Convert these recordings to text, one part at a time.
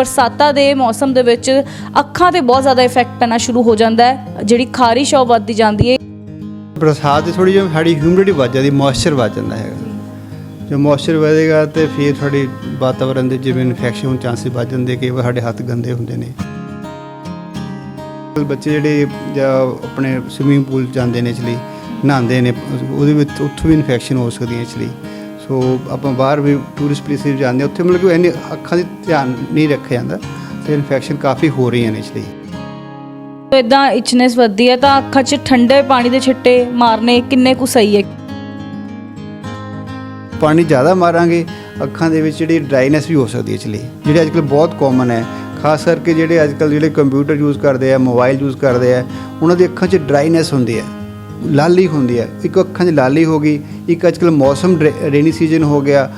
ਬਰਸਾਤਾਂ ਦੇ ਮੌਸਮ ਦੇ ਵਿੱਚ ਅੱਖਾਂ ਤੇ ਬਹੁਤ ਜ਼ਿਆਦਾ ਇਫੈਕਟ ਪੈਣਾ ਸ਼ੁਰੂ ਹੋ ਜਾਂਦਾ ਹੈ, ਜਿਹੜੀ ਖਾਰਿਸ਼ ਆ ਉਹ ਵੱਧਦੀ ਜਾਂਦੀ ਹੈ। ਬਰਸਾਤ ਦੀ ਥੋੜੀ ਜਿਹੀ ਸਾਡੀ ਹਿਊਮਿਡਿਟੀ ਵੱਧ ਜਾਂਦੀ ਮੋਇਸਚਰ ਵੱਧ ਜਾਂਦਾ ਹੈਗਾ। ਜੋ ਮੋਇਸਚਰ ਵਧੇਗਾ ਤੇ ਫਿਰ ਤੁਹਾਡੀ ਵਾਤਾਵਰਣ ਦੇ ਜਿਵੇਂ ਇਨਫੈਕਸ਼ਨ ਹੋਣ ਚਾਂਸਸ ਵੱਧ ਜਾਂਦੇ, ਕਈ ਵਾਰ ਸਾਡੇ ਹੱਥ ਗੰਦੇ ਹੁੰਦੇ ਨੇ। ਬੱਚੇ ਜਿਹੜੇ ਜਾਂ ਆਪਣੇ ਸਵਿਮਿੰਗ ਪੂਲ ਜਾਂਦੇ ਨੇ ਇਸ ਲਈ, ਨਹਾਉਂਦੇ ਨੇ, ਉਹਦੇ ਵਿੱਚ ਉੱਥੋਂ ਵੀ ਇਨਫੈਕਸ਼ਨ ਹੋ ਸਕਦੀ ਹੈ ਇਸ ਲਈ। ਸੋ ਆਪਾਂ ਬਾਹਰ ਵੀ ਟੂਰਿਸਟ ਪਲੇਸਿਸ ਜਾਂਦੇ ਉੱਥੇ ਮਤਲਬ ਕਿ ਇੰਨੀ ਅੱਖਾਂ ਦੀ ਧਿਆਨ ਨਹੀਂ ਰੱਖਿਆ ਜਾਂਦਾ ਤੇ ਇਨਫੈਕਸ਼ਨ ਕਾਫੀ ਹੋ ਰਹੀਆਂ ਨੇ ਚਲੀ ਤੋ ਇਦਾਂ ਇਚਨੈਸ ਵੱਧਦੀ ਹੈ ਤਾਂ ਅੱਖਾਂ 'ਚ ਠੰਡੇ ਪਾਣੀ ਦੇ ਛਿੱਟੇ ਮਾਰਨੇ ਕਿੰਨੇ ਕੁ ਸਹੀ ਹੈ? ਪਾਣੀ ਜ਼ਿਆਦਾ ਮਾਰਾਂਗੇ ਅੱਖਾਂ ਦੇ ਵਿੱਚ ਜਿਹੜੀ ਡਰਾਈਨੈਸ ਵੀ ਹੋ ਸਕਦੀ ਹੈ ਚਲੀ ਜਿਹੜੇ ਅੱਜਕੱਲ ਬਹੁਤ ਕਾਮਨ ਹੈ। ਖਾਸ ਕਰਕੇ ਜਿਹੜੇ ਅੱਜਕੱਲ ਜਿਹੜੇ ਕੰਪਿਊਟਰ ਯੂਜ਼ ਕਰਦੇ ਆ ਮੋਬਾਈਲ ਯੂਜ਼ ਕਰਦੇ ਆ ਉਹਨਾਂ ਦੀ ਅੱਖਾਂ 'ਚ ਡਰਾਈਨੈਸ ਹੁੰਦੀ ਹੈ। ਲਾਲੀ ਹੁੰਦੀ ਹੈ। ਇੱਕ ਅੱਖਾਂ 'ਚ ਲਾਲੀ ਹੋ ਗਈ, ਇੱਕ ਅੱਜਕੱਲ ਮੌਸਮ ਰੇਨੀ ਸੀਜ਼ਨ ਹੋ ਗਿਆ।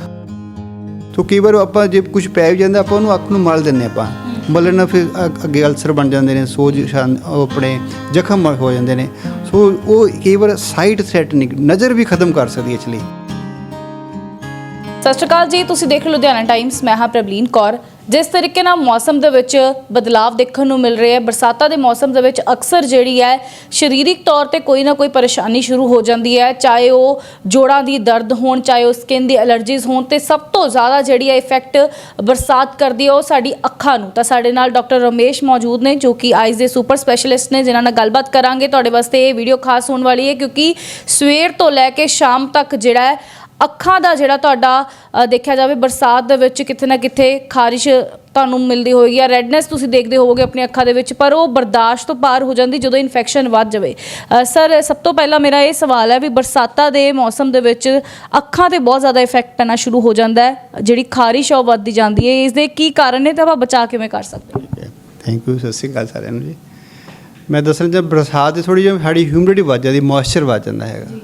ਸੋ ਕਈ ਵਾਰ ਆਪਾਂ ਜੇ ਕੁਝ ਪੈ ਵੀ ਜਾਂਦਾ, ਆਪਾਂ ਉਹਨੂੰ ਅੱਖ ਨੂੰ ਮਲ ਦਿੰਨੇ ਆਪਾਂ। ਮਲਣ ਨਾਲ ਫਿਰ ਅ- ਅੱਗੇ ਅਲਸਰ ਬਣ ਜਾਂਦੇ ਨੇ, ਸੋਜ ਆਪਣੇ ਜ਼ਖਮ ਹੋ ਜਾਂਦੇ ਨੇ। ਸੋ ਉਹ ਕਈ ਵਾਰ ਸਾਈਟ ਥ੍ਰੈਟਨਿੰਗ ਨਜ਼ਰ ਵੀ ਖਤਮ ਕਰ ਸਕਦੀ ਹੈ ਐਕਚੁਅਲੀ ਸਤਿ ਸ਼੍ਰੀ ਅਕਾਲ ਜੀ, ਤੁਸੀਂ ਦੇਖ ਰਹੇ ਲੁਧਿਆਣਾ ਟਾਈਮਸ ਮੈਂ ਹਾਂ ਪ੍ਰਬਲੀਨ ਕੌਰ। ਜਿਸ ਤਰੀਕੇ ਨਾਲ ਮੌਸਮ ਦੇ ਵਿੱਚ ਬਦਲਾਵ ਦੇਖਣ ਨੂੰ ਮਿਲ ਰਿਹਾ ਹੈ, ਬਰਸਾਤਾਂ ਦੇ ਮੌਸਮ ਦੇ ਵਿੱਚ ਅਕਸਰ ਜਿਹੜੀ ਹੈ, ਸਰੀਰਕ ਤੌਰ ਤੇ ਕੋਈ ਨਾ ਕੋਈ ਪਰੇਸ਼ਾਨੀ ਸ਼ੁਰੂ ਹੋ ਜਾਂਦੀ ਹੈ, ਚਾਹੇ ਉਹ ਜੋੜਾਂ ਦੀ ਦਰਦ ਹੋਣ, ਚਾਹੇ ਉਹ ਸਕਿਨ ਦੀ ਐਲਰਜੀਜ਼ ਹੋਣ, ਤੇ ਸਭ ਤੋਂ ਜ਼ਿਆਦਾ ਜਿਹੜੀ ਹੈ ਇਫੈਕਟ ਬਰਸਾਤ ਕਰਦੀ ਹੈ ਉਹ ਸਾਡੀ ਅੱਖਾਂ ਨੂੰ। ਤਾਂ ਸਾਡੇ ਨਾਲ ਡਾਕਟਰ ਰਮੇਸ਼ ਮੌਜੂਦ ਨੇ, ਜੋ ਕਿ ਆਈਜ਼ ਦੇ ਸੁਪਰ ਸਪੈਸ਼ਲਿਸਟ ਨੇ, ਜਿਨ੍ਹਾਂ ਨਾਲ ਗੱਲਬਾਤ ਕਰਾਂਗੇ। ਤੁਹਾਡੇ ਵਾਸਤੇ ਇਹ ਵੀਡੀਓ ਖਾਸ ਹੋਣ ਵਾਲੀ ਹੈ, ਕਿਉਂਕਿ ਸਵੇਰ ਤੋਂ ਲੈ ਕੇ ਸ਼ਾਮ ਤੱਕ ਜਿਹੜਾ ਹੈ ਅੱਖਾਂ ਦਾ ਜਿਹੜਾ ਤੁਹਾਡਾ ਦੇਖਿਆ ਜਾਵੇ ਬਰਸਾਤ ਦੇ ਵਿੱਚ ਕਿਤੇ ਨਾ ਕਿਤੇ ਖਾਰਿਸ਼ ਤੁਹਾਨੂੰ ਮਿਲਦੀ ਹੋਏਗੀ ਜਾਂ ਰੈਡਨੈਸ ਤੁਸੀਂ ਦੇਖਦੇ ਹੋਵੋਗੇ ਆਪਣੀ ਅੱਖਾਂ ਦੇ ਵਿੱਚ ਪਰ ਉਹ ਬਰਦਾਸ਼ਤ ਤੋਂ ਪਾਰ ਹੋ ਜਾਂਦੀ ਜਦੋਂ ਇਨਫੈਕਸ਼ਨ ਵੱਧ ਜਾਵੇ। ਸਰ ਸਭ ਤੋਂ ਪਹਿਲਾਂ ਮੇਰਾ ਇਹ ਸਵਾਲ ਹੈ ਵੀ ਬਰਸਾਤਾਂ ਦੇ ਮੌਸਮ ਦੇ ਵਿੱਚ ਅੱਖਾਂ ਤੇ ਬਹੁਤ ਜ਼ਿਆਦਾ ਇਫੈਕਟ ਪੈਣਾ ਸ਼ੁਰੂ ਹੋ ਜਾਂਦਾ ਹੈ ਜਿਹੜੀ ਖਾਰਿਸ਼ ਆ ਉਹ ਵੱਧਦੀ ਜਾਂਦੀ ਹੈ। ਇਸ ਦੇ ਕੀ ਕਾਰਨ ਨੇ ਤੇ ਆਪਾਂ ਬਚਾ ਕਿਵੇਂ ਕਰ ਸਕਦੇ ਹਾਂ? ਥੈਂਕ ਯੂ ਸਤਿ ਸ਼੍ਰੀ ਅਕਾਲ ਸਾਰਿਆਂ ਨੂੰ ਜੀ। ਮੈਂ ਦੱਸਣਾ ਜਦ ਬਰਸਾਤ ਦੀ ਥੋੜੀ ਜਿਹੀ ਸਾਡੀ ਹਿਊਮਿਡਿਟੀ ਵੱਧ ਜਾਂਦੀ ਮੋਇਸਚਰ ਵੱਧ ਜਾਂਦਾ ਹੈਗਾ।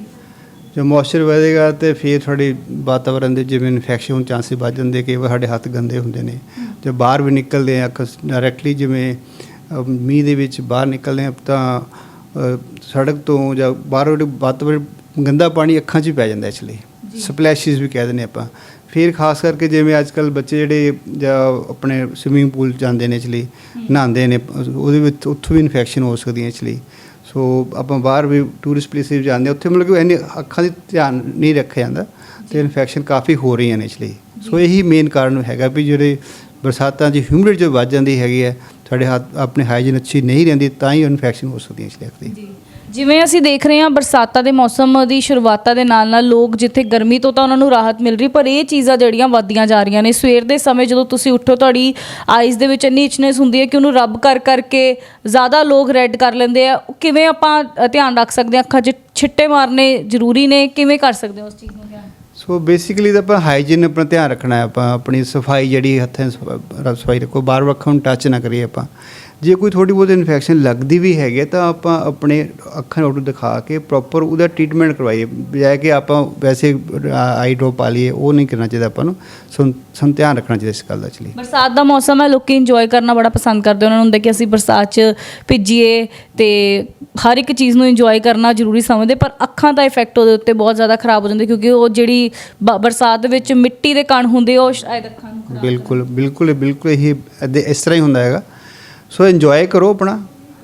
ਜੋ ਮੋਇਸਚਰ ਵਧੇਗਾ ਤੇ ਫਿਰ ਤੁਹਾਡੀ ਵਾਤਾਵਰਣ ਦੇ ਜਿਵੇਂ ਇਨਫੈਕਸ਼ਨ ਹੋਣ ਚਾਂਸਸ ਵੱਧ ਜਾਂਦੇ ਵਾਰ ਸਾਡੇ ਹੱਥ ਗੰਦੇ ਹੁੰਦੇ ਨੇ। ਜੇ ਬਾਹਰ ਵੀ ਨਿਕਲਦੇ ਆ ਡਾਇਰੈਕਟਲੀ ਜਿਵੇਂ ਮੀਂਹ ਦੇ ਵਿੱਚ ਬਾਹਰ ਨਿਕਲਦੇ ਆ ਤਾਂ ਸੜਕ ਤੋਂ ਜਾਂ ਬਾਹਰੋਂ ਵਾਤਾਵਰਣ ਗੰਦਾ ਪਾਣੀ ਅੱਖਾਂ 'ਚ ਹੀ ਪੈ ਜਾਂਦਾ ਐਕਚੁਅਲੀ ਸਪਲੈਸ਼ਿਸ ਵੀ ਕਹਿ ਦਿੰਦੇ ਆਪਾਂ। ਫਿਰ ਖਾਸ ਕਰਕੇ ਜਿਵੇਂ ਅੱਜ ਕੱਲ ਬੱਚੇ ਜਿਹੜੇ ਜਾਂ ਆਪਣੇ ਸਵਿਮਿੰਗ ਪੂਲ ਜਾਂਦੇ ਨੇ ਐਕਚੁਅਲੀ ਨਹਾਉਂਦੇ ਨੇ ਉਹਦੇ ਵਿੱਚ ਉੱਥੋਂ ਵੀ ਇਨਫੈਕਸ਼ਨ ਹੋ ਸਕਦੀ ਹੈ ਐਕਚੁਅਲੀ ਸੋ ਆਪਾਂ ਬਾਹਰ ਵੀ ਟੂਰਿਸਟ ਪਲੇਸਿਸ ਜਾਂਦੇ ਉੱਥੇ ਮਤਲਬ ਕਿ ਇੰਨੀ ਅੱਖਾਂ ਦੀ ਧਿਆਨ ਨਹੀਂ ਰੱਖਿਆ ਜਾਂਦਾ ਤੇ ਇਨਫੈਕਸ਼ਨ ਕਾਫੀ ਹੋ ਰਹੀਆਂ ਨੇ ਐਕਚੁਅਲੀ ਸੋ ਇਹੀ ਮੇਨ ਕਾਰਨ ਹੈਗਾ ਵੀ ਜਿਹੜੇ ਬਰਸਾਤਾਂ 'ਚ ਹਿਊਮਿਡਿਟੀ ਜੋ ਵੱਧ ਜਾਂਦੀ ਹੈਗੀ ਹੈ ਸਾਡੇ ਹੱਥ ਆਪਣੇ ਹਾਈਜੀਨ ਅੱਛੀ ਨਹੀਂ ਰਹਿੰਦੀ ਤਾਂ ਹੀ ਇਨਫੈਕਸ਼ਨ ਹੋ ਸਕਦੀ ਹੈ ਐਕਚੁਅਲੀ ਅੱਖ ਦੀ ਜਿਵੇਂ ਅਸੀਂ ਦੇਖ ਰਹੇ ਹਾਂ ਬਰਸਾਤਾਂ ਦੇ ਮੌਸਮ ਦੀ ਸ਼ੁਰੂਆਤਾਂ ਦੇ ਨਾਲ ਨਾਲ ਲੋਕ ਜਿੱਥੇ ਗਰਮੀ ਤੋਂ ਤਾਂ ਉਹਨਾਂ ਨੂੰ ਰਾਹਤ ਮਿਲ ਰਹੀ, ਪਰ ਇਹ ਚੀਜ਼ਾਂ ਜਿਹੜੀਆਂ ਵੱਧਦੀਆਂ ਜਾ ਰਹੀਆਂ ਨੇ। ਸਵੇਰ ਦੇ ਸਮੇਂ ਜਦੋਂ ਤੁਸੀਂ ਉੱਠੋ, ਤੁਹਾਡੀ ਆਈਜ਼ ਦੇ ਵਿੱਚ ਇੰਨੀ ਇਚਨੈਸ ਹੁੰਦੀ ਹੈ ਕਿ ਉਹਨੂੰ ਰੱਬ ਕਰ ਕਰਕੇ ਜ਼ਿਆਦਾ ਲੋਕ ਰੈੱਡ ਕਰ ਲੈਂਦੇ ਆ। ਉਹ ਕਿਵੇਂ ਆਪਾਂ ਧਿਆਨ ਰੱਖ ਸਕਦੇ ਹਾਂ ਅੱਖਾਂ 'ਚ ਛਿੱਟੇ ਮਾਰਨੇ ਜ਼ਰੂਰੀ ਨੇ? ਕਿਵੇਂ ਕਰ ਸਕਦੇ ਹਾਂ ਉਸ ਚੀਜ਼ ਨੂੰ ਧਿਆਨ ਸੋ ਬੇਸਿਕਲੀ ਤਾਂ ਆਪਾਂ ਹਾਈਜੀਨ ਆਪਣਾ ਧਿਆਨ ਰੱਖਣਾ ਹੈ ਆਪਾਂ। ਆਪਣੀ ਸਫ਼ਾਈ ਜਿਹੜੀ ਹੱਥਾਂ ਦੀ ਸਫਾ- ਸਫ਼ਾਈ ਰੱਖੋ, ਬਾਹਰ ਵੱਖੋਂ ਟੱਚ ਨਾ ਕਰੀਏ ਆਪਾਂ। ਜੇ ਕੋਈ ਥੋੜੀ ਬਹੁਤ ਇਨਫੈਕਸ਼ਨ ਲੱਗਦੀ ਵੀ ਹੈਗੀ ਤਾਂ ਆਪਾਂ ਆਪਣੇ ਅੱਖਾਂ ਨੂੰ ਦਿਖਾ ਕੇ ਪ੍ਰੋਪਰ ਉਹਦਾ ਟ੍ਰੀਟਮੈਂਟ ਕਰਵਾਈਏ। ਬਜਾਏ ਕਿ ਆਪਾਂ ਵੈਸੇ ਆਈ ਡ੍ਰੌਪ ਪਾ ਲਈਏ ਉਹ ਨਹੀਂ ਕਰਨਾ ਚਾਹੀਦਾ ਆਪਾਂ ਨੂੰ। ਸੋ ਧਿਆਨ ਰੱਖਣਾ ਚਾਹੀਦਾ ਇਸ ਗੱਲ ਦਾ ਚਲੀ ਬਰਸਾਤ ਦਾ ਮੌਸਮ ਹੈ ਲੋਕੀ ਇੰਜੋਏ ਕਰਨਾ ਬੜਾ ਪਸੰਦ ਕਰਦੇ ਉਹਨਾਂ ਨੂੰ ਹੁੰਦਾ ਕਿ ਅਸੀਂ ਬਰਸਾਤ 'ਚ ਭਿੱਜੀਏ ਤੇ ਹਰ ਇੱਕ ਚੀਜ਼ ਨੂੰ ਇੰਜੋਏ ਕਰਨਾ ਜ਼ਰੂਰੀ ਸਮਝਦੇ ਪਰ ਅੱਖਾਂ ਦਾ ਇਫੈਕਟ ਉਹਦੇ ਉੱਤੇ ਬਹੁਤ ਜ਼ਿਆਦਾ ਖਰਾਬ ਹੋ ਜਾਂਦਾ ਕਿਉਂਕਿ ਉਹ ਜਿਹੜੀ ਬਰਸਾਤ ਦੇ ਵਿੱਚ ਮਿੱਟੀ ਦੇ ਕਣ ਹੁੰਦੇ ਉਹ ਸ਼ਾਇਦ ਅੱਖਾਂ ਨੂੰ ਖਰਾਬ ਬਿਲਕੁਲ ਬਿਲਕੁਲ ਬਿਲਕੁਲ ਇਹ ਇਸ ਤਰ੍ਹਾਂ ਹੀ ਹੁੰਦਾ ਹੈਗਾ। ਸੋ ਇੰਜੋਏ ਕਰੋ ਆਪਣਾ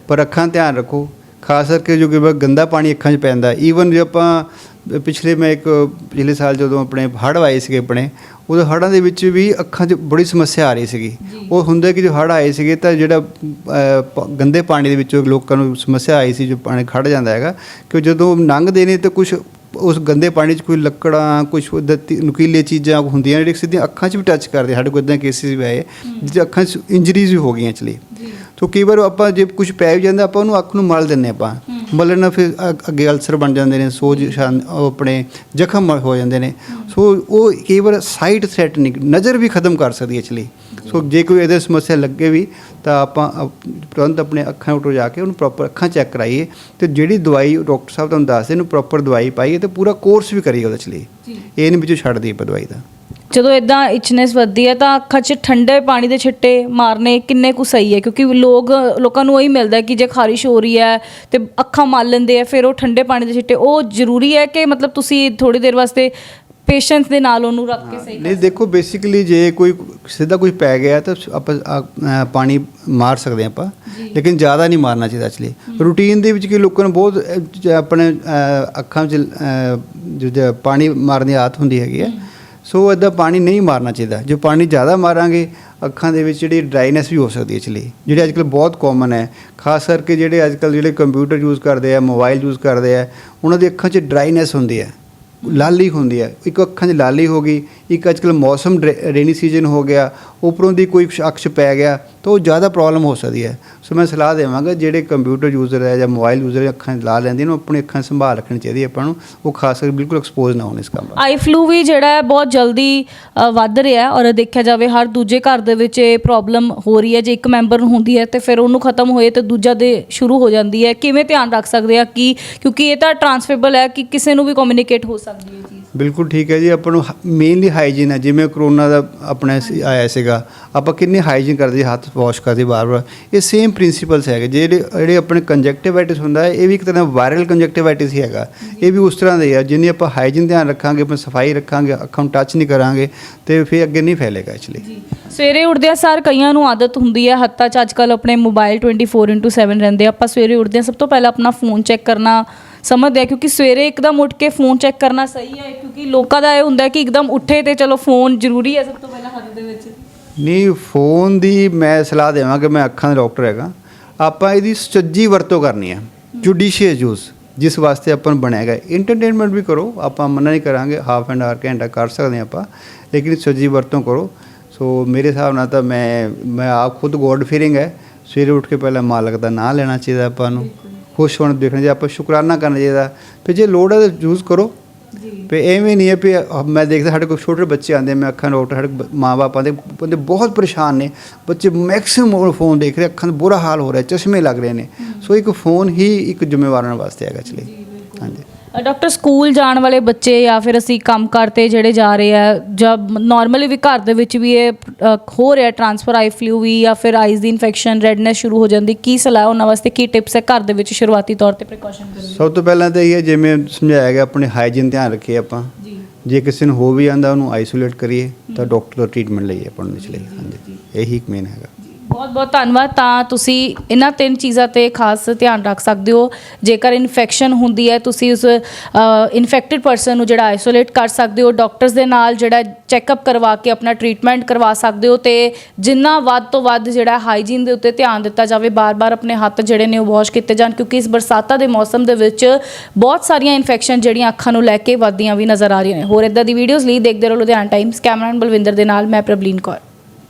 ਪਰ ਅੱਖਾਂ ਧਿਆਨ ਰੱਖੋ। ਖਾਸ ਕਰਕੇ ਜੋ ਕਿ ਗੰਦਾ ਪਾਣੀ ਅੱਖਾਂ 'ਚ ਪੈਂਦਾ। ਈਵਨ ਜੇ ਆਪਾਂ ਪਿਛਲੇ ਮੈਂ ਇੱਕ ਪਿਛਲੇ ਸਾਲ ਜਦੋਂ ਆਪਣੇ ਹੜ੍ਹ ਆਏ ਸੀਗੇ ਆਪਣੇ ਉਦੋਂ ਹੜ੍ਹਾਂ ਦੇ ਵਿੱਚ ਵੀ ਅੱਖਾਂ 'ਚ ਬੜੀ ਸਮੱਸਿਆ ਆ ਰਹੀ ਸੀਗੀ। ਉਹ ਹੁੰਦਾ ਕਿ ਜੋ ਹੜ੍ਹ ਆਏ ਸੀਗੇ ਤਾਂ ਜਿਹੜਾ ਗੰਦੇ ਪਾਣੀ ਦੇ ਵਿੱਚੋਂ ਲੋਕਾਂ ਨੂੰ ਸਮੱਸਿਆ ਆਈ ਸੀ ਜੋ ਪਾਣੀ ਖੜ ਜਾਂਦਾ ਹੈਗਾ ਕਿ ਜਦੋਂ ਲੰਘਦੇ ਨੇ ਤਾਂ ਕੁਝ ਉਸ ਗੰਦੇ ਪਾਣੀ 'ਚ ਕੋਈ ਲੱਕੜਾਂ ਕੁਝ ਨੁਕੀਲੇ ਚੀਜ਼ਾਂ ਹੁੰਦੀਆਂ ਜਿਹੜੀਆਂ ਸਿੱਧੀਆਂ ਅੱਖਾਂ 'ਚ ਵੀ ਟੱਚ ਕਰਦੇ ਸਾਡੇ ਕੋਲ ਇਦਾਂ ਕੇਸਿਸ ਵੀ ਆਏ ਜਿਹਦੇ ਅੱਖਾਂ 'ਚ ਇੰਜਰੀਜ਼ ਵੀ ਹੋ ਗਈਆਂ ਐਕਚੁਅਲੀ ਸੋ ਕਈ ਵਾਰ ਆਪਾਂ ਜੇ ਕੁਝ ਪੈ ਵੀ ਜਾਂਦਾ ਆਪਾਂ ਉਹਨੂੰ ਅੱਖ ਨੂੰ ਮਲ ਦਿੰਨੇ ਆਪਾਂ। ਮਲਣ ਨਾਲ ਫਿਰ ਅ- ਅੱਗੇ ਅਲਸਰ ਬਣ ਜਾਂਦੇ ਨੇ ਸੋਜ ਸ਼ਾਨ- ਉਹ ਆਪਣੇ ਜ਼ਖਮ ਹੋ ਜਾਂਦੇ ਨੇ। ਸੋ ਉਹ ਕਈ ਵਾਰ ਸਾਈਟ ਥ੍ਰੈਟਨਿੰਗ ਨਜ਼ਰ ਵੀ ਖਤਮ ਕਰ ਸਕਦੀ ਐਕਚੁਅਲੀ ਸੋ ਜੇ ਕੋਈ ਇਹਦੇ ਸਮੱਸਿਆ ਲੱਗੇ ਵੀ ਤਾਂ ਆਪਾਂ ਅਪ- ਤੁਰੰਤ ਆਪਣੇ ਅੱਖਾਂ ਉੱਤੇ ਜਾ ਕੇ ਉਹਨੂੰ ਪ੍ਰੋਪਰ ਅੱਖਾਂ ਚੈੱਕ ਕਰਾਈਏ। ਤੇ ਜਿਹੜੀ ਦਵਾਈ ਡਾਕਟਰ ਸਾਹਿਬ ਤੁਹਾਨੂੰ ਦੱਸਦੇ ਇਹਨੂੰ ਪ੍ਰੋਪਰ ਦਵਾਈ ਪਾਈਏ ਤੇ ਪੂਰਾ ਕੋਰਸ ਵੀ ਕਰੀਏ ਉਹਦੇ ਚ ਲਈ ਇਹ ਨਹੀਂ ਵਿੱਚੋਂ ਛੱਡ ਦਈਏ ਆਪਾਂ ਦਵਾਈ ਦਾ। ਜਦੋਂ ਇਦਾਂ ਇਚਨੈਸ ਵੱਧਦੀ ਹੈ ਤਾਂ ਅੱਖਾਂ 'ਚ ਠੰਡੇ ਪਾਣੀ ਦੇ ਛਿੱਟੇ ਮਾਰਨੇ ਕਿੰਨੇ ਕੁ ਸਹੀ ਹੈ? ਕਿਉਂਕਿ ਲੋਕ ਲੋਕਾਂ ਨੂੰ ਉਹੀ ਮਿਲਦਾ ਕਿ ਜੇ ਖਾਰਿਸ਼ ਹੋ ਰਹੀ ਹੈ ਤੇ ਅੱਖਾਂ ਮਲ ਲੈਂਦੇ ਆ ਫਿਰ ਉਹ ਠੰਡੇ ਪਾਣੀ ਦੇ ਛਿੱਟੇ ਉਹ ਜ਼ਰੂਰੀ ਹੈ ਕਿ ਮਤਲਬ ਤੁਸੀਂ ਥੋੜੀ ਦੇਰ ਵਾਸਤੇ ਪੇਸ਼ੈਂਸ ਦੇ ਨਾਲ ਉਹਨੂੰ ਰੱਖ ਕੇ ਸਹੀ ਨਹੀਂ ਦੇਖੋ ਬੇਸਿਕਲੀ ਜੇ ਕੋਈ ਸਿੱਧਾ ਕੁਝ ਪੈ ਗਿਆ ਤਾਂ ਆਪਾਂ ਪਾਣੀ ਮਾਰ ਸਕਦੇ ਆਪਾਂ ਲੇਕਿਨ ਜ਼ਿਆਦਾ ਨਹੀਂ ਮਾਰਨਾ ਚਾਹੀਦਾ ਐਕਚੁਅਲੀ ਰੂਟੀਨ ਦੇ ਵਿੱਚ ਕੀ ਲੋਕਾਂ ਨੂੰ ਬਹੁਤ ਆਪਣੇ ਅੱਖਾਂ 'ਚ ਜ- ਪਾਣੀ ਮਾਰਨ ਦੀ ਆਦਤ ਹੁੰਦੀ ਹੈਗੀ ਹੈ। ਸੋ ਇਦਾਂ ਪਾਣੀ ਨਹੀਂ ਮਾਰਨਾ ਚਾਹੀਦਾ। ਜੋ ਪਾਣੀ ਜ਼ਿਆਦਾ ਮਾਰਾਂਗੇ, ਅੱਖਾਂ ਦੇ ਵਿੱਚ ਜਿਹੜੀ ਡਰਾਈਨੈਸ ਵੀ ਹੋ ਸਕਦੀ ਹੈ ਐਕਚੁਅਲੀ ਜਿਹੜੇ ਅੱਜਕੱਲ ਬਹੁਤ ਕਾਮਨ ਹੈ। ਖਾਸ ਕਰਕੇ ਜਿਹੜੇ ਅੱਜਕੱਲ ਜਿਹੜੇ ਕੰਪਿਊਟਰ ਯੂਜ਼ ਕਰਦੇ ਆ ਮੋਬਾਈਲ ਯੂਜ਼ ਕਰਦੇ ਆ, ਉਹਨਾਂ ਦੀ ਅੱਖਾਂ 'ਚ ਡਰਾਈਨੈਸ ਹੁੰਦੀ ਹੈ। ਲਾਲੀ ਹੁੰਦੀ ਹੈ। ਇੱਕ ਅੱਖਾਂ 'ਚ ਲਾਲੀ ਹੋ ਗਈ, ਇੱਕ ਅੱਜਕੱਲ ਮੌਸਮ ਰੇਨੀ ਸੀਜ਼ਨ ਹੋ ਗਿਆ, ਉੱਪਰੋਂ ਦੀ ਕੋਈ ਅਕਸ਼ ਪੈ ਗਿਆ ਤਾਂ ਉਹ ਜ਼ਿਆਦਾ ਪ੍ਰੋਬਲਮ ਹੋ ਸਕਦੀ ਹੈ। ਸੋ ਮੈਂ ਸਲਾਹ ਦੇਵਾਂਗਾ, ਜਿਹੜੇ ਕੰਪਿਊਟਰ ਯੂਜ਼ਰ ਹੈ ਜਾਂ ਮੋਬਾਈਲ ਯੂਜ਼ਰ ਅੱਖਾਂ ਲਾ ਲੈਂਦੇ ਨੇ, ਉਹ ਆਪਣੀ ਅੱਖਾਂ ਸੰਭਾਲ ਰੱਖਣੀ ਚਾਹੀਦੀ ਹੈ ਆਪਾਂ ਨੂੰ। ਉਹ ਖਾਸ ਕਰਕੇ ਬਿਲਕੁਲ ਐਕਸਪੋਜ਼ ਨਾ ਹੋਣ ਇਸ ਕੰਮ ਆਈ ਫਲੂ ਵੀ ਜਿਹੜਾ ਹੈ, ਬਹੁਤ ਜਲਦੀ ਵੱਧ ਰਿਹਾ ਔਰ ਦੇਖਿਆ ਜਾਵੇ, ਹਰ ਦੂਜੇ ਘਰ ਦੇ ਵਿੱਚ ਇਹ ਪ੍ਰੋਬਲਮ ਹੋ ਰਹੀ ਹੈ। ਜੇ ਇੱਕ ਮੈਂਬਰ ਨੂੰ ਹੁੰਦੀ ਹੈ, ਤੇ ਫਿਰ ਉਹਨੂੰ ਖਤਮ ਹੋਏ ਤੇ ਦੂਜਾ ਦੇ ਸ਼ੁਰੂ ਹੋ ਜਾਂਦੀ ਹੈ। ਕਿਵੇਂ ਧਿਆਨ ਰੱਖ ਸਕਦੇ ਆ ਕਿ, ਕਿਉਂਕਿ ਇਹ ਤਾਂ ਟਰਾਂਸਫੇਬਲ ਹੈ ਕਿ ਕਿਸੇ ਨੂੰ ਵੀ ਕਮਿਊਨੀਕੇਟ ਹੋ ਸਕਦੀ ਹੈ ਬਿਲਕੁਲ ਠੀਕ ਹੈ ਜੀ ਆਪਾਂ ਨੂੰ ਮੇਨਲੀ ਹਾਈਜੀਨ ਹੈ। ਜਿਵੇਂ ਕਰੋਨਾ ਦਾ ਆਪਣਾ ਸੀ- ਆਇਆ ਸੀਗਾ ਆਪਾਂ ਕਿੰਨੀ ਹਾਈਜੀਨ ਕਰਦੇ ਸੀ, ਹੱਥ ਵਾਸ਼ ਕਰਦੇ ਬਾਰ-ਬਾਰ। ਇਹ ਸੇਮ ਪ੍ਰਿੰਸੀਪਲਸ ਹੈਗੇ। ਜਿਹੜੇ ਜਿਹੜੇ ਆਪਣੇ ਕੰਜੈਕਟਿਵਾਈਟਿਸ ਹੁੰਦਾ ਹੈ ਇਹ ਵੀ ਇੱਕ ਤਰ੍ਹਾਂ ਵਾਇਰਲ ਕੰਜੈਕਟਿਵਾਈਟਿਸ ਹੀ ਹੈਗਾ। ਇਹ ਵੀ ਉਸ ਤਰ੍ਹਾਂ ਦਾ ਹੀ ਹੈ ਜਿੰਨੀ ਆਪਾਂ ਹਾਈਜੀਨ ਧਿਆਨ ਰੱਖਾਂਗੇ ਆਪਾਂ ਸਫ਼ਾਈ ਰੱਖਾਂਗੇ ਅੱਖਾਂ ਨੂੰ ਟੱਚ ਨਹੀਂ ਕਰਾਂਗੇ ਤੇ ਫਿਰ ਅੱਗੇ ਨਹੀਂ ਫੈਲੇਗਾ ਐਕਚੁਅਲੀ ਸਵੇਰੇ ਉੱਠਦਿਆਂ ਸਾਰ ਕਈਆਂ ਨੂੰ ਆਦਤ ਹੁੰਦੀ ਹੈ ਹੱਥਾਂ 'ਚ ਅੱਜਕੱਲ ਆਪਣੇ ਮੋਬਾਈਲ 24/7 ਰਹਿੰਦੇ ਆ। ਆਪਾਂ ਸਵੇਰੇ ਉੱਠਦਿਆਂ ਸਭ ਤੋਂ ਪਹਿਲਾਂ ਆਪਣਾ ਫੋਨ ਚੈੱਕ ਕਰਨਾ ਸਮਝਦੇ ਆ, ਕਿਉਂਕਿ ਸਵੇਰੇ ਇੱਕਦਮ ਉੱਠ ਕੇ ਫੋਨ ਚੈੱਕ ਕਰਨਾ ਸਹੀ ਹੈ, ਕਿਉਂਕਿ ਲੋਕਾਂ ਦਾ ਇਹ ਹੁੰਦਾ ਕਿ ਇੱਕਦਮ ਉੱਠੇ ਤੇ ਚਲੋ ਫੋਨ ਜ਼ਰੂਰੀ ਹੈ ਸਭ ਤੋਂ ਪਹਿਲਾਂ ਹੱਥ ਦੇ ਵਿੱਚ। ਨਹੀਂ ਫੋਨ ਦੀ ਮੈਂ ਸਲਾਹ ਦੇਵਾਂਗਾ ਮੈਂ ਅੱਖਾਂ ਦਾ ਡਾਕਟਰ ਹੈਗਾ। ਆਪਾਂ ਇਹਦੀ ਸੁਚੱਜੀ ਵਰਤੋਂ ਕਰਨੀ ਹੈ ਜੁਡੀਸ਼ੀਅਸ ਯੂਜ਼ ਜਿਸ ਵਾਸਤੇ ਆਪਾਂ ਨੂੰ ਬਣਿਆ ਹੈਗਾ। ਐਂਟਰਟੇਨਮੈਂਟ ਵੀ ਕਰੋ, ਆਪਾਂ ਮਨਾ ਨਹੀਂ ਕਰਾਂਗੇ ਹਾਫ ਐਂਡ ਆਰ ਘੰਟਾ ਕਰ ਸਕਦੇ ਹਾਂ ਆਪਾਂ, ਲੇਕਿਨ ਸੁਚੱਜੀ ਵਰਤੋਂ ਕਰੋ। ਸੋ ਮੇਰੇ ਹਿਸਾਬ ਨਾਲ ਤਾਂ ਮੈਂ ਮੈਂ ਆਪ ਖੁਦ ਗੋਡ ਫੀਰਿੰਗ ਹੈ। ਸਵੇਰੇ ਉੱਠ ਕੇ ਪਹਿਲਾਂ ਮਾਲਕ ਦਾ ਨਾਮ ਲੈਣਾ ਚਾਹੀਦਾ ਆਪਾਂ ਨੂੰ। ਖੁਸ਼ ਹੋਣ ਦੇਖਣਾ ਚਾਹੀਦਾ ਆਪਾਂ ਸ਼ੁਕਰਾਨਾ ਕਰਨਾ ਚਾਹੀਦਾ ਫਿਰ ਜੇ ਲੋੜ ਹੈ ਤਾਂ ਯੂਜ਼ ਕਰੋ। ਤੇ ਐਵੇਂ ਨਹੀਂ ਹੈ ਵੀ ਮੈਂ ਦੇਖਦਾ ਸਾਡੇ ਕੋਲ ਛੋਟੇ ਬੱਚੇ ਆਉਂਦੇ ਮੈਂ ਅੱਖਾਂ ਡਾਕਟਰ ਸਾਡੇ ਮਾਂ-ਬਾਪ ਆਉਂਦੇ ਬੰਦੇ ਬਹੁਤ ਪਰੇਸ਼ਾਨ ਨੇ। ਬੱਚੇ ਮੈਕਸਿਮਮ ਫੋਨ ਦੇਖ ਰਹੇ ਅੱਖਾਂ ਦਾ ਬੁਰਾ ਹਾਲ ਹੋ ਰਿਹਾ ਚਸ਼ਮੇ ਲੱਗ ਰਹੇ ਨੇ। ਸੋ ਇੱਕ ਫੋਨ ਹੀ ਇੱਕ ਜ਼ਿੰਮੇਵਾਰਾਂ ਵਾਸਤੇ ਹੈਗਾ ਅ, ਡਾਕਟਰ ਸਕੂਲ ਜਾਣ ਵਾਲੇ ਬੱਚੇ ਜਾਂ ਫਿਰ ਅਸੀਂ ਕੰਮ ਕਰਤੇ ਜਿਹੜੇ ਜਾ ਰਹੇ ਆ ਜਾਂ ਨਾਰਮਲੀ ਵੀ ਘਰ ਦੇ ਵਿੱਚ ਵੀ ਇਹ ਅ, ਹੋ ਰਿਹਾ ਟ੍ਰਾਂਸਫਰ ਆਈ ਫਲੂ ਵੀ ਜਾਂ ਫਿਰ ਆਈਜ਼ ਦੀ ਇਨਫੈਕਸ਼ਨ ਰੈਡਨੈਸ ਸ਼ੁਰੂ ਹੋ ਜਾਂਦੀ ਕੀ ਸਲਾਹ ਉਹਨਾਂ ਵਾਸਤੇ ਕੀ ਟਿਪਸ ਹੈ ਘਰ ਦੇ ਵਿੱਚ ਸ਼ੁਰੂਆਤੀ ਤੌਰ ਤੇ ਪ੍ਰੀਕਾਸ਼ਨ ਕਰਨ ਸਭ ਤੋਂ ਪਹਿਲਾਂ ਤਾਂ ਇਹ ਹੈ ਜਿਵੇਂ ਸਮਝਾਇਆ ਗਿਆ ਆਪਣੇ ਹਾਈਜੀਨ ਧਿਆਨ ਰੱਖੀਏ ਆਪਾਂ। ਜੀ। ਜੇ ਕਿਸੇ ਨੂੰ ਹੋ ਵੀ ਆਂਦਾ ਉਹਨੂੰ ਆਈਸੋਲੇਟ ਕਰੀਏ ਤਾਂ ਡਾਕਟਰ ਤੋਂ ਟ੍ਰੀਟਮੈਂਟ ਲਈਏ ਆਪਾਂ ਨੂੰ ਇਸ ਲਈ। ਹਾਂਜੀ। ਇਹੀ ਇੱਕ ਮੇਨ ਹੈਗਾ। ਬਹੁਤ ਬਹੁਤ ਧੰਨਵਾਦ। ਤਾਂ ਤੁਸੀਂ ਇਹਨਾਂ ਤਿੰਨ ਚੀਜ਼ਾਂ ਤੇ ਖਾਸ ਧਿਆਨ ਰੱਖ ਸਕਦੇ ਹੋ। ਜੇਕਰ ਇਨਫੈਕਸ਼ਨ ਹੁੰਦੀ ਹੈ, ਤੁਸੀਂ ਉਸ ਇਨਫੈਕਟਡ ਪਰਸਨ ਨੂੰ ਜਿਹੜਾ ਆਈਸੋਲੇਟ ਕਰ ਸਕਦੇ ਹੋ। ਡਾਕਟਰਸ ਦੇ ਨਾਲ ਜਿਹੜਾ ਚੈੱਕਅਪ ਕਰਵਾ ਕੇ ਆਪਣਾ ਟ੍ਰੀਟਮੈਂਟ ਕਰਵਾ ਸਕਦੇ ਹੋ ਤੇ ਜਿੰਨਾ ਵੱਧ ਤੋਂ ਵੱਧ ਜਿਹੜਾ ਹਾਈਜੀਨ ਦੇ ਉੱਤੇ ਧਿਆਨ ਦਿੱਤਾ ਜਾਵੇ, ਬਾਰ-ਬਾਰ ਆਪਣੇ ਹੱਥ ਜਿਹੜੇ ਨੇ ਉਹ ਵਾਸ਼ ਕੀਤੇ ਜਾਣ। ਕਿਉਂਕਿ ਇਸ ਬਰਸਾਤਾਂ ਦੇ ਮੌਸਮ ਦੇ ਵਿੱਚ ਬਹੁਤ ਸਾਰੀਆਂ ਇਨਫੈਕਸ਼ਨ ਜਿਹੜੀਆਂ ਅੱਖਾਂ ਨੂੰ ਲੈ ਕੇ ਵੱਧਦੀਆਂ ਵੀ ਨਜ਼ਰ ਆ ਰਹੀਆਂ ਨੇ। ਹੋਰ ਇਦਾਂ ਦੀ ਵੀਡੀਓਜ਼ ਲਈ ਦੇਖਦੇ ਰਹੋ ਲੁਧਿਆਣਾ ਟਾਈਮਸ ਕੈਮਰਾਮੈਨ ਬਲਵਿੰਦਰ ਦੇ ਨਾਲ, ਮੈਂ ਪ੍ਰਬਲੀਨ ਕੌਰ।